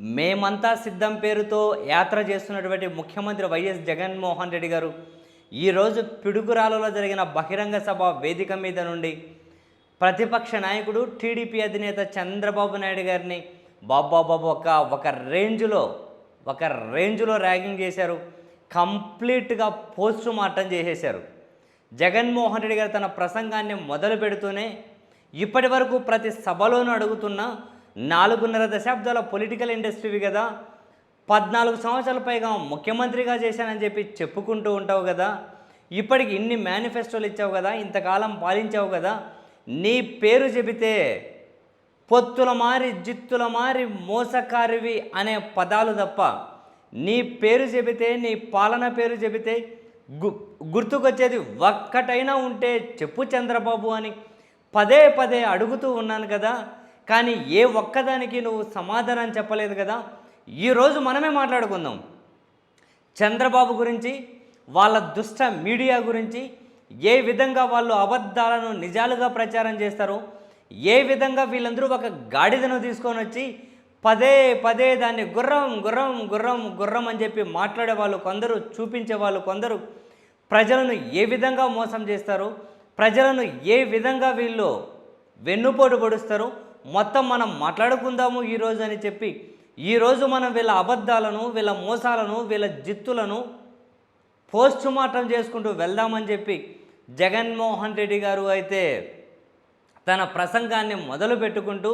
మేమంతా సిద్ధం పేరుతో యాత్ర చేస్తున్నటువంటి ముఖ్యమంత్రి వైఎస్ జగన్మోహన్ రెడ్డి గారు ఈరోజు పిడుగురాలలో జరిగిన బహిరంగ సభ వేదిక మీద నుండి ప్రతిపక్ష నాయకుడు టీడీపీ అధినేత చంద్రబాబు నాయుడు గారిని బాబాబాబు ఒక ఒక రేంజ్లో ఒక రేంజ్లో ర్యాగింగ్ చేశారు. కంప్లీట్గా పోస్ట్ మార్టం చేసేశారు. జగన్మోహన్ రెడ్డి గారు తన ప్రసంగాన్ని మొదలు పెడుతూనే ఇప్పటి వరకు ప్రతి సభలోనూ అడుగుతున్న నాలుగున్నర దశాబ్దాల పొలిటికల్ ఇండస్ట్రీవి కదా. పద్నాలుగు సంవత్సరాల పైగా ముఖ్యమంత్రిగా చేశానని చెప్పి చెప్పుకుంటూ ఉంటావు కదా. ఇప్పటికి ఇన్ని మేనిఫెస్టోలు ఇచ్చావు కదా ఇంతకాలం పాలించావు కదా. నీ పేరు చెబితే పొత్తుల మారి జిత్తుల మారి మోసకారివి అనే పదాలు తప్ప నీ పేరు చెబితే నీ పాలన పేరు చెబితే గు గుర్తుకొచ్చేది ఒక్కటైనా ఉంటే చెప్పు చంద్రబాబు అని పదే పదే అడుగుతూ ఉన్నాను కదా. కానీ ఏ ఒక్కదానికి నువ్వు సమాధానం చెప్పలేదు కదా? ఈరోజు మనమే మాట్లాడుకుందాం. చంద్రబాబు గురించి వాళ్ళ దుష్ట మీడియా గురించి ఏ విధంగా వాళ్ళు అబద్ధాలను నిజాలుగా ప్రచారం చేస్తారో ఏ విధంగా వీళ్ళందరూ ఒక గాడిదను తీసుకొని వచ్చి పదే పదే దాన్ని గుర్రం గుర్రం గుర్రం గుర్రం అని చెప్పి మాట్లాడే వాళ్ళు కొందరు చూపించే వాళ్ళు కొందరు ప్రజలను ఏ విధంగా మోసం చేస్తారు ప్రజలను ఏ విధంగా వీళ్ళు వెన్నుపోటు పొడుస్తారు మొత్తం మనం మాట్లాడుకుందాము ఈరోజు అని చెప్పి ఈరోజు మనం వీళ్ళ అబద్ధాలను వీళ్ళ మోసాలను వీళ్ళ జిత్తులను పోస్ట్ మార్టం చేసుకుంటూ వెళ్దామని చెప్పి జగన్మోహన్ రెడ్డి గారు అయితే తన ప్రసంగాన్ని మొదలు పెట్టుకుంటూ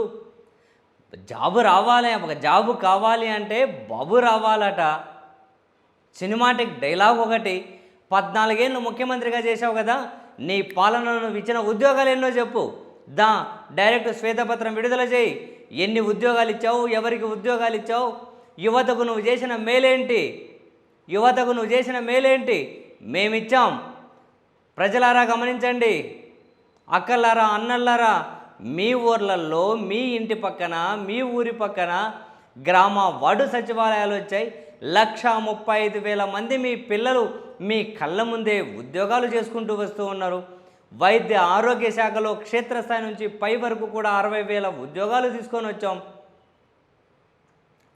జాబు రావాలి ఒక జాబు కావాలి అంటే బాబు రావాలట. సినిమాటిక్ డైలాగ్ ఒకటి పద్నాలుగేళ్ళు ముఖ్యమంత్రిగా చేసావు కదా నీ పాలనను ఇచ్చిన ఉద్యోగాలు ఎన్నో చెప్పు. దా డైరెక్ట్ శ్వేతపత్రం విడుదల చేయి. ఎన్ని ఉద్యోగాలు ఇచ్చావు? ఎవరికి ఉద్యోగాలు ఇచ్చావు? యువతకు నువ్వు చేసిన మేలేంటి? యువతకు నువ్వు చేసిన మేలేంటి? మేమిచ్చాం. ప్రజలారా గమనించండి. అక్కలారా అన్నల్లారా మీ ఊర్లలో మీ ఇంటి పక్కన మీ ఊరి పక్కన గ్రామ వార్డు సచివాలయాలు వచ్చాయి. లక్ష ముప్పై ఐదు వేల మంది మీ పిల్లలు మీ కళ్ళ ముందే ఉద్యోగాలు చేసుకుంటూ వస్తూ ఉన్నారు. వైద్య ఆరోగ్య శాఖలో క్షేత్రస్థాయి నుంచి పై వరకు కూడా అరవై వేల ఉద్యోగాలు తీసుకొని వచ్చాం.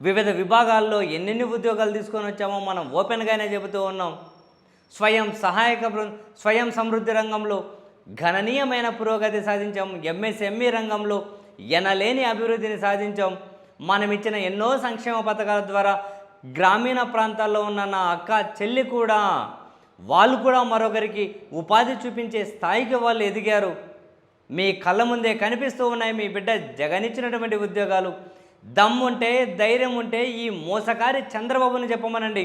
వివిధ విభాగాల్లో ఎన్నెన్ని ఉద్యోగాలు తీసుకొని వచ్చామో మనం ఓపెన్గానే చెబుతూ ఉన్నాం. స్వయం సహాయక స్వయం సమృద్ధి రంగంలో గణనీయమైన పురోగతి సాధించాం. ఎంఎస్ఎంఈ రంగంలో ఎనలేని అభివృద్ధిని సాధించాం. మనం ఇచ్చిన ఎన్నో సంక్షేమ పథకాల ద్వారా గ్రామీణ ప్రాంతాల్లో ఉన్న నా అక్క చెల్లి కూడా వాళ్ళు కూడా మరొకరికి ఉపాధి చూపించే స్థాయికి వాళ్ళు ఎదిగారు. మీ కళ్ళ ముందే కనిపిస్తూ ఉన్నాయి మీ బిడ్డ జగనిచ్చినటువంటి ఉద్యోగాలు. దమ్ముంటే ధైర్యం ఉంటే ఈ మోసకారి చంద్రబాబుని చెప్పమనండి.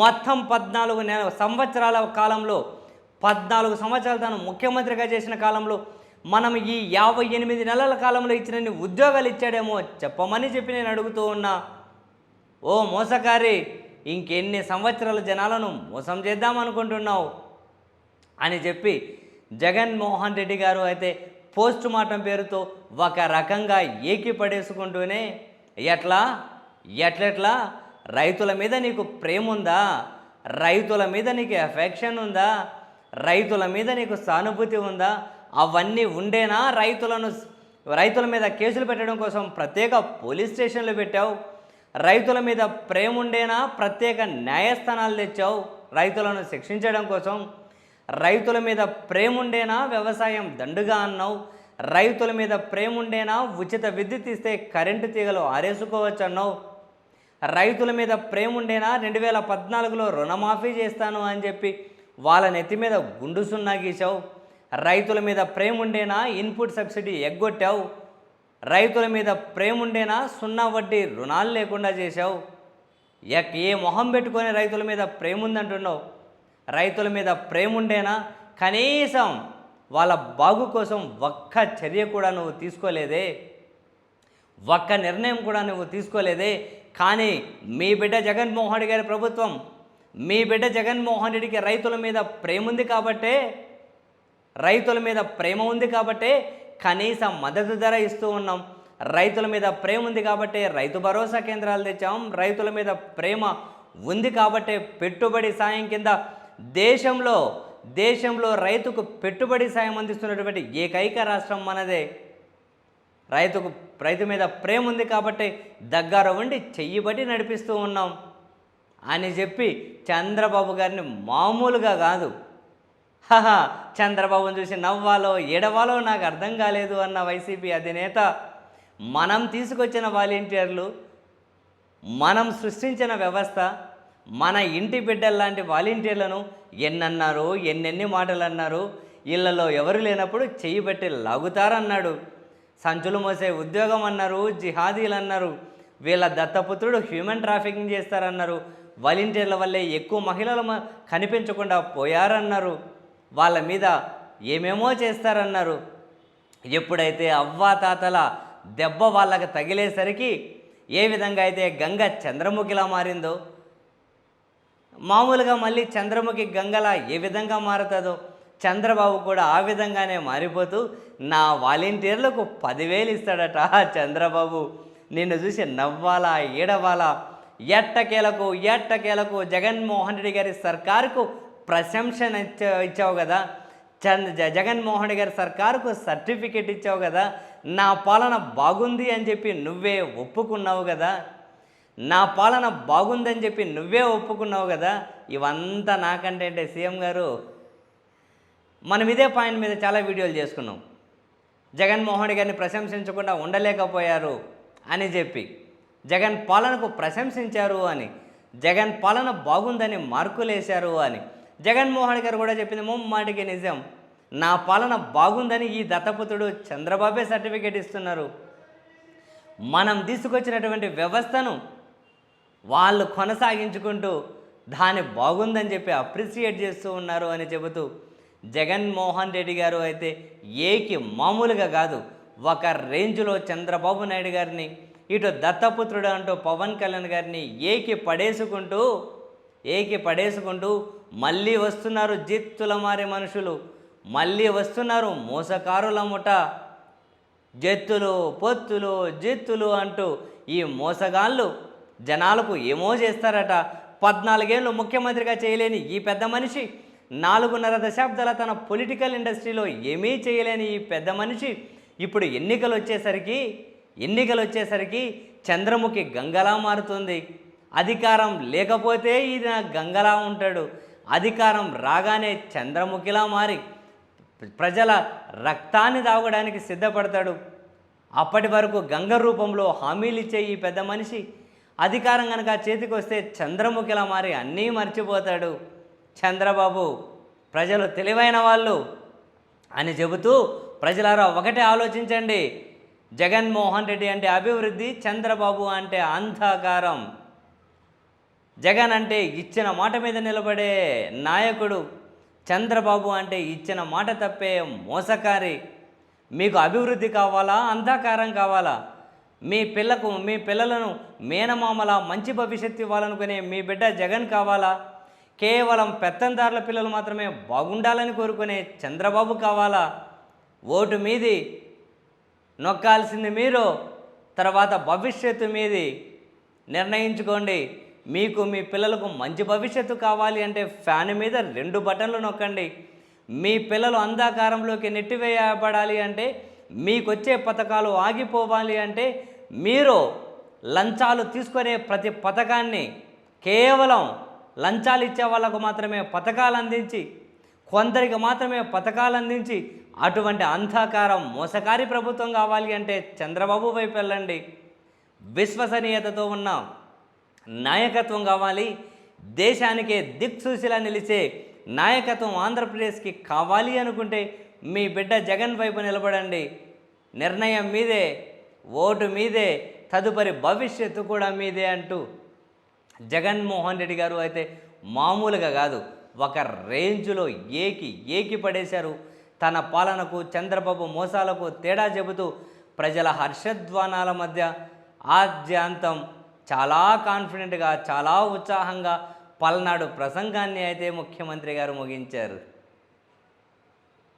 మొత్తం పద్నాలుగు నెల సంవత్సరాల కాలంలో పద్నాలుగు సంవత్సరాలు తాను ముఖ్యమంత్రిగా చేసిన కాలంలో మనం ఈ యాభై ఎనిమిది నెలల కాలంలో ఇచ్చినన్ని ఉద్యోగాలు ఇచ్చాడేమో చెప్పమని చెప్పి నేను అడుగుతూ ఉన్నా. ఓ మోసకారి ఇంకెన్ని సంవత్సరాల జనాలను మోసం చేద్దాం అనుకుంటున్నావు? అని చెప్పి జగన్మోహన్ రెడ్డి గారు అయితే పోస్ట్ మార్టం పేరుతో ఒక రకంగా ఏకి పడేసుకుంటూనే ఎట్లా? ఎట్లెట్లా? రైతుల మీద నీకు ప్రేమ ఉందా రైతుల మీద నీకు ఎఫెక్షన్ ఉందా? రైతుల మీద నీకు సానుభూతి ఉందా? అవన్నీ ఉండేనా రైతులను రైతుల మీద కేసులు పెట్టడం కోసం ప్రత్యేక పోలీస్ స్టేషన్లు పెట్టావు? రైతుల మీద ప్రేమ ఉండేనా ప్రత్యేక న్యాయస్థానాలు తెచ్చావు. రైతులను శిక్షించడం కోసం రైతుల మీద ప్రేమ ఉండేనా వ్యవసాయం దండుగా అన్నావు. రైతుల మీద ప్రేమ ఉండేనా ఉచిత విద్యుత్ ఇస్తే కరెంటు తీగలు ఆరేసుకోవచ్చు అన్నావు. రైతుల మీద ప్రేమ ఉండేనా రెండు వేల పద్నాలుగులో రుణమాఫీ చేస్తాను అని చెప్పి వాళ్ళ నెత్తి మీద గుండు సున్నా గీసావు రైతుల మీద ప్రేమ ఉండేనా ఇన్పుట్ సబ్సిడీ ఎగ్గొట్టావు. రైతుల మీద ప్రేమ ఉండేనా సున్నా వడ్డీ రుణాలు లేకుండా చేశావు. ఎక్ ఏ మొహం పెట్టుకొని రైతుల మీద ప్రేమ ఉందంటున్నావు రైతుల మీద ప్రేమ ఉండేనా కనీసం వాళ్ళ బాగు కోసం ఒక్క చర్య కూడా నువ్వు తీసుకోలేదే. ఒక్క నిర్ణయం కూడా నువ్వు తీసుకోలేదే. కానీ మీ బిడ్డ జగన్మోహన్ రెడ్డి గారి ప్రభుత్వం మీ బిడ్డ జగన్మోహన్ రెడ్డికి రైతుల మీద ప్రేమ ఉంది కాబట్టే రైతుల మీద ప్రేమ ఉంది కాబట్టే కనీస మద్దతు ధర ఇస్తూ ఉన్నాం. రైతుల మీద ప్రేమ ఉంది కాబట్టి రైతు భరోసా కేంద్రాలు తెచ్చాం. రైతుల మీద ప్రేమ ఉంది కాబట్టే పెట్టుబడి సాయం కింద దేశంలో దేశంలో రైతుకు పెట్టుబడి సాయం అందిస్తున్నటువంటి ఏకైక రాష్ట్రం మనదే. రైతుకు రైతు మీద ప్రేమ ఉంది కాబట్టి దగ్గర ఉండి చెయ్యి బట్టి నడిపిస్తూ ఉన్నాం. అని చెప్పి చంద్రబాబు గారిని మామూలుగా కాదు హహా చంద్రబాబును చూసి నవ్వాలో ఎడవాలో నాకు అర్థం కాలేదు అన్న వైసీపీ అధినేత. మనం తీసుకొచ్చిన వాలంటీర్లు మనం సృష్టించిన వ్యవస్థ మన ఇంటి బిడ్డల్లాంటి వాలంటీర్లను ఎన్నన్నారు ఎన్నెన్ని మాటలు అన్నారు ఇళ్ళలో ఎవరు లేనప్పుడు చెయ్యి పెట్టి లాగుతారన్నాడు. సంచులు మోసే ఉద్యోగం అన్నారు జిహాదీలు అన్నారు వీళ్ళ దత్తపుత్రుడు హ్యూమన్ ట్రాఫికింగ్ చేస్తారన్నారు వాలంటీర్ల వల్లే ఎక్కువ మహిళలు కనిపించకుండా పోయారన్నారు. వాళ్ళ మీద ఏమేమో చేస్తారన్నారు. ఎప్పుడైతే అవ్వా తాతల దెబ్బ వాళ్ళకి తగిలేసరికి ఏ విధంగా అయితే గంగ చంద్రముఖిలా మారిందో మామూలుగా మళ్ళీ చంద్రముఖి గంగలా ఏ విధంగా మారుతుందో చంద్రబాబు కూడా ఆ విధంగానే మారిపోతూ నా వాలంటీర్లకు పదివేలు ఇస్తాడట చంద్రబాబు. నిన్ను చూసి నవ్వాలా ఏడవాలా? ఎట్టకేలకు ఎట్టకేలకు జగన్మోహన్ రెడ్డి గారి సర్కారుకు ప్రశంసన ఇచ్చావు కదా? చంద్ జ- జగన్మోహన్ గారి సర్కారుకు సర్టిఫికేట్ ఇచ్చావు కదా? నా పాలన బాగుంది అని చెప్పి నువ్వే ఒప్పుకున్నావు కదా? నా పాలన బాగుందని చెప్పి నువ్వే ఒప్పుకున్నావు కదా? ఇవంతా నాకంటే అంటే సీఎం గారు? మనం ఇదే పాయింట్ మీద చాలా వీడియోలు చేసుకున్నాం. జగన్మోహన్ గారిని ప్రశంసించకుండా ఉండలేకపోయారు అని చెప్పి. జగన్ పాలనకు ప్రశంసించారు అని. జగన్ పాలన బాగుందని మార్కులేశారు అని. జగన్మోహన్ గారు కూడా చెప్పింది ముమ్మాటికి నిజం నా పాలన బాగుందని ఈ దత్తపుత్రుడు చంద్రబాబే సర్టిఫికేట్ ఇస్తున్నారు. మనం తీసుకొచ్చినటువంటి వ్యవస్థను వాళ్ళు కొనసాగించుకుంటూ దాని బాగుందని చెప్పి అప్రిసియేట్ చేస్తూ ఉన్నారు అని చెబుతూ జగన్మోహన్ రెడ్డి గారు అయితే ఏకి మామూలుగా కాదు ఒక రేంజ్లో చంద్రబాబు నాయుడు గారిని ఇటు దత్తపుత్రుడు అంటూ పవన్ కళ్యాణ్ గారిని ఏకి పడేసుకుంటూ ఏకి పడేసుకుంటూ మళ్ళీ వస్తున్నారు జిత్తుల మారే మనుషులు. మళ్ళీ వస్తున్నారు మోసకారుల ముఠ. జెత్తులు పొత్తులు జిత్తులు అంటూ ఈ మోసగాళ్ళు జనాలకు ఏమో చేస్తారట. పద్నాలుగేళ్ళు ముఖ్యమంత్రిగా చేయలేని ఈ పెద్ద మనిషి నాలుగున్నర దశాబ్దాల తన పొలిటికల్ ఇండస్ట్రీలో ఏమీ చేయలేని ఈ పెద్ద మనిషి ఇప్పుడు ఎన్నికలు వచ్చేసరికి ఎన్నికలు వచ్చేసరికి చంద్రముఖి గంగలా మారుతుంది. అధికారం లేకపోతే ఈయన గంగలా ఉంటాడు. అధికారం రాగానే చంద్రముఖిలా మారి ప్రజల రక్తాన్ని తాగడానికి సిద్ధపడతాడు. అప్పటి వరకు గంగ రూపంలో హామీలు ఇచ్చే ఈ పెద్ద మనిషి అధికారం కనుక చేతికి వస్తే చంద్రముఖిలా మారి అన్నీ మర్చిపోతాడు. చంద్రబాబు ప్రజలు తెలివైన వాళ్ళు అని చెబుతూ ప్రజలారా ఒకటే ఆలోచించండి. జగన్మోహన్ రెడ్డి అంటే అభివృద్ధి చంద్రబాబు అంటే అంధకారం. జగన్ అంటే ఇచ్చిన మాట మీద నిలబడే నాయకుడు చంద్రబాబు అంటే ఇచ్చిన మాట తప్పే మోసకారి. మీకు అభివృద్ధి కావాలా? అంధకారం కావాలా? మీ పిల్లకు మీ పిల్లలను మేనమామల మంచి భవిష్యత్తు ఇవ్వాలనుకునే మీ బిడ్డ జగన్ కావాలా? కేవలం పెత్తందారుల పిల్లలు మాత్రమే బాగుండాలని కోరుకునే చంద్రబాబు కావాలా? ఓటు మీది నొక్కాల్సింది మీరు. తర్వాత భవిష్యత్తు మీది నిర్ణయించుకోండి. మీకు మీ పిల్లలకు మంచి భవిష్యత్తు కావాలి అంటే ఫ్యాన్ మీద రెండు బటన్లు నొక్కండి. మీ పిల్లలు అంధాకారంలోకి నెట్టివేయబడాలి అంటే మీకు వచ్చే పథకాలు ఆగిపోవాలి అంటే మీరు లంచాలు తీసుకునే ప్రతి పథకాన్ని కేవలం లంచాలు ఇచ్చే వాళ్ళకు మాత్రమే పథకాలు అందించి కొందరికి మాత్రమే పథకాలు అందించి అటువంటి అంధకారం మోసకారి ప్రభుత్వం కావాలి అంటే చంద్రబాబు వైపు వెళ్ళండి. విశ్వసనీయతతో ఉన్న. నాయకత్వం కావాలి. దేశానికే దిక్సూచిలా నిలిచే నాయకత్వం ఆంధ్రప్రదేశ్కి కావాలి అనుకుంటే మీ బిడ్డ జగన్ వైపు నిలబడండి. నిర్ణయం మీదే ఓటు మీదే తదుపరి భవిష్యత్తు కూడా మీదే అంటూ జగన్మోహన్ రెడ్డి గారు అయితే మామూలుగా కాదు ఒక రేంజ్లో ఏకి ఏకి పడేశారు. తన పాలనకు చంద్రబాబు మోసాలకు తేడా చెబుతూ ప్రజల హర్షధ్వానాల మధ్య ఆద్యాంతం చాలా కాన్ఫిడెంట్గా చాలా ఉత్సాహంగా పల్నాడు ప్రసంగాన్ని అయితే ముఖ్యమంత్రి గారు ముగించారు.